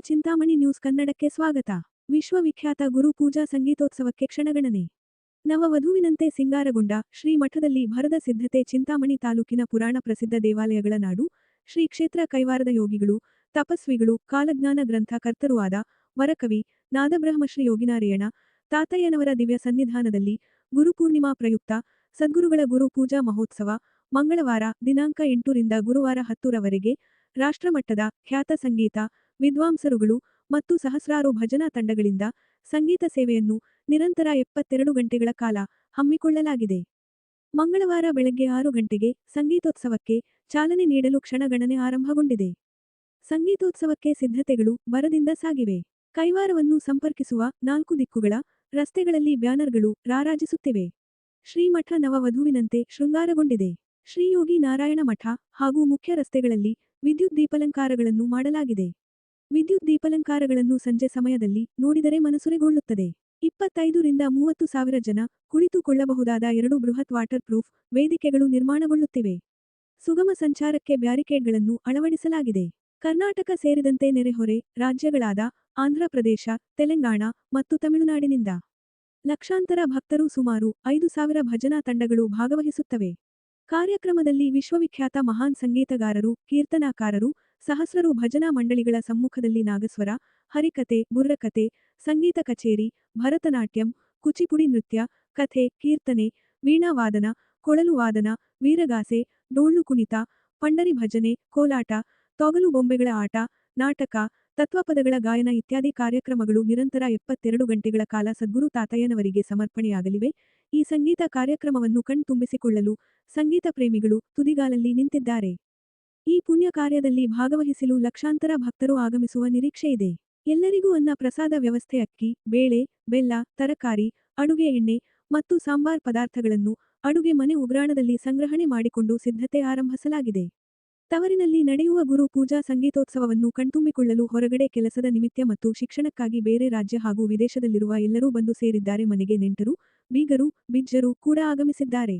Chintamani news ಕನ್ನಡಕ್ಕೆ ಸ್ವಾಗತ. ವಿಶ್ವವಿಖ್ಯಾತ ಗುರು ಪೂಜಾ ಸಂಗೀತೋತ್ಸವಕ್ಕೆ ಕ್ಷಣಗಣನೆ. ನವವಧುವಿನಂತೆ ಸಿಂಗಾರಗೊಂಡ ಶ್ರೀ ಮಠದಲ್ಲಿ ಭರದ ಸಿದ್ಧತೆ ಚಿಂತಾಮಣಿ ತಾಲೂಕಿನ ಪುರಾಣ ಪ್ರಸಿದ್ಧ ದೇವಾಲಯಗಳ ನಾಡು, ಶ್ರೀ ಕ್ಷೇತ್ರ ಕೈವಾರದ ಯೋಗಿಗಳು, ತಪಸ್ವಿಗಳು, ಕಾಲಜ್ಞಾನ ಗ್ರಂಥ ಕರ್ತರೂ ಆದ ವರಕವಿ ನಾದಬ್ರಹ್ಮಶ್ರೀ ಯೋಗಿನಾರಾಯಣ, ತಾತಯ್ಯನವರ ದಿವ್ಯ ಸನ್ನಿಧಾನದಲ್ಲಿ ಗುರುಪೂರ್ಣಿಮಾ ಪ್ರಯುಕ್ತ ಸದ್ಗುರುಗಳ ಗುರು ಪೂಜಾ ಮಹೋತ್ಸವ ಮಂಗಳವಾರ ದಿನಾಂಕ ಎಂಟರಿಂದ ಗುರುವಾರ ಹತ್ತರವರೆಗೆ ರಾಷ್ಟ್ರಮಟ್ಟದ ಖ್ಯಾತ ಸಂಗೀತ ವಿದ್ವಾಂಸರುಗಳು ಮತ್ತು ಸಹಸ್ರಾರು ಭಜನಾ ತಂಡಗಳಿಂದ ಸಂಗೀತ ಸೇವೆಯನ್ನು ನಿರಂತರ ಎಪ್ಪತ್ತೆರಡು ಗಂಟೆಗಳ ಕಾಲ ಹಮ್ಮಿಕೊಳ್ಳಲಾಗಿದೆ. ಮಂಗಳವಾರ ಬೆಳಗ್ಗೆ ಆರು ಗಂಟೆಗೆ ಸಂಗೀತೋತ್ಸವಕ್ಕೆ ಚಾಲನೆ ನೀಡಲು ಕ್ಷಣಗಣನೆ ಆರಂಭಗೊಂಡಿದೆ. ಸಂಗೀತೋತ್ಸವಕ್ಕೆ ಸಿದ್ಧತೆಗಳು ಬರದಿಂದ ಸಾಗಿವೆ. ಕೈವಾರವನ್ನು ಸಂಪರ್ಕಿಸುವ ನಾಲ್ಕು ದಿಕ್ಕುಗಳ ರಸ್ತೆಗಳಲ್ಲಿ ಬ್ಯಾನರ್ಗಳು ರಾರಾಜಿಸುತ್ತಿವೆ. ಶ್ರೀಮಠ ನವವಧುವಿನಂತೆ ಶೃಂಗಾರಗೊಂಡಿದೆ. ಶ್ರೀಯೋಗಿ ನಾರಾಯಣ ಮಠ ಹಾಗೂ ಮುಖ್ಯ ರಸ್ತೆಗಳಲ್ಲಿ ವಿದ್ಯುತ್ ದೀಪಲಂಕಾರಗಳನ್ನು ಮಾಡಲಾಗಿದೆ. ವಿದ್ಯುತ್ ದೀಪಲಂಕಾರಗಳನ್ನು ಸಂಜೆ ಸಮಯದಲ್ಲಿ ನೋಡಿದರೆ ಮನಸುರೆಗೊಳ್ಳುತ್ತದೆ ಇಪ್ಪತ್ತೈದರಿಂದ ಮೂವತ್ತು ಸಾವಿರ ಜನ ಕುಳಿತುಕೊಳ್ಳಬಹುದಾದ ಎರಡು ಬೃಹತ್ ವಾಟರ್ ಪ್ರೂಫ್ ವೇದಿಕೆಗಳು ನಿರ್ಮಾಣಗೊಳ್ಳುತ್ತಿವೆ. ಸುಗಮ ಸಂಚಾರಕ್ಕೆ ಬ್ಯಾರಿಕೇಡ್ಗಳನ್ನು ಅಳವಡಿಸಲಾಗಿದೆ. ಕರ್ನಾಟಕ ಸೇರಿದಂತೆ ನೆರೆಹೊರೆ ರಾಜ್ಯಗಳಾದ ಆಂಧ್ರಪ್ರದೇಶ ತೆಲಂಗಾಣ ಮತ್ತು ತಮಿಳುನಾಡಿನಿಂದ ಲಕ್ಷಾಂತರ ಭಕ್ತರು ಸುಮಾರು ಐದು ಸಾವಿರ ಭಜನಾ ತಂಡಗಳು ಭಾಗವಹಿಸುತ್ತವೆ. ಕಾರ್ಯಕ್ರಮದಲ್ಲಿ ವಿಶ್ವವಿಖ್ಯಾತ ಮಹಾನ್ ಸಂಗೀತಗಾರರು, ಕೀರ್ತನಾಕಾರರು ಸಹಸ್ರರು ಭಜನಾ ಮಂಡಳಿಗಳ ಸಮ್ಮುಖದಲ್ಲಿ ನಾಗಸ್ವರ ಹರಿಕತೆ ಬುರ್ರಕತೆ ಸಂಗೀತ ಕಚೇರಿ, ಭರತನಾಟ್ಯಂ, ಕುಚಿಪುಡಿ ನೃತ್ಯ, ಕಥೆ, ಕೀರ್ತನೆ, ವೀಣಾವಾದನ ಕೊಳಲು ವಾದನ ವೀರಗಾಸೆ, ಡೋಳ್ಳು ಕುಣಿತ, ಪಂಡರಿ ಭಜನೆ, ಕೋಲಾಟ, ತೊಗಲು ಬೊಂಬೆಗಳ ಆಟ, ನಾಟಕ, ತತ್ವಪದಗಳ ಗಾಯನ ಇತ್ಯಾದಿ ಕಾರ್ಯಕ್ರಮಗಳು ನಿರಂತರ ಎಪ್ಪತ್ತೆರಡು ಗಂಟೆಗಳ ಕಾಲ ಸದ್ಗುರು ತಾತಯ್ಯನವರಿಗೆ ಸಮರ್ಪಣೆಯಾಗಲಿವೆ. ಈ ಸಂಗೀತ ಕಾರ್ಯಕ್ರಮವನ್ನು ಕಣ್ತುಂಬಿಸಿಕೊಳ್ಳಲು ಸಂಗೀತ ಪ್ರೇಮಿಗಳು ತುದಿಗಾಲಲ್ಲಿ ನಿಂತಿದ್ದಾರೆ. ಈ ಪುಣ್ಯ ಕಾರ್ಯದಲ್ಲಿ ಭಾಗವಹಿಸಲು ಲಕ್ಷಾಂತರ ಭಕ್ತರು ಆಗಮಿಸುವ ನಿರೀಕ್ಷೆಯಿದೆ ಎಲ್ಲರಿಗೂ ಅನ್ನ ಪ್ರಸಾದ ವ್ಯವಸ್ಥೆ ಅಕ್ಕಿ, ಬೇಳೆ, ಬೆಲ್ಲ, ತರಕಾರಿ, ಅಡುಗೆ ಎಣ್ಣೆ ಮತ್ತು ಸಾಂಬಾರ್ ಪದಾರ್ಥಗಳನ್ನು ಅಡುಗೆ ಮನೆ ಉಗ್ರಾಣದಲ್ಲಿ ಸಂಗ್ರಹಣೆ ಮಾಡಿಕೊಂಡು ಸಿದ್ಧತೆ ಆರಂಭಿಸಲಾಗಿದೆ. ತವರಿನಲ್ಲಿ ನಡೆಯುವ ಗುರು ಪೂಜಾ ಸಂಗೀತೋತ್ಸವವನ್ನು ಕಣ್ತುಂಬಿಕೊಳ್ಳಲು ಹೊರಗಡೆ ಕೆಲಸದ ನಿಮಿತ್ತ ಮತ್ತು ಶಿಕ್ಷಣಕ್ಕಾಗಿ ಬೇರೆ ರಾಜ್ಯ ಹಾಗೂ ವಿದೇಶದಲ್ಲಿರುವ ಎಲ್ಲರೂ ಬಂದು ಸೇರಿದ್ದಾರೆ. ಮನೆಗೆ ನೆಂಟರು, ಬೀಗರು, ಬಿಜ್ಜರು ಕೂಡ ಆಗಮಿಸಿದ್ದಾರೆ.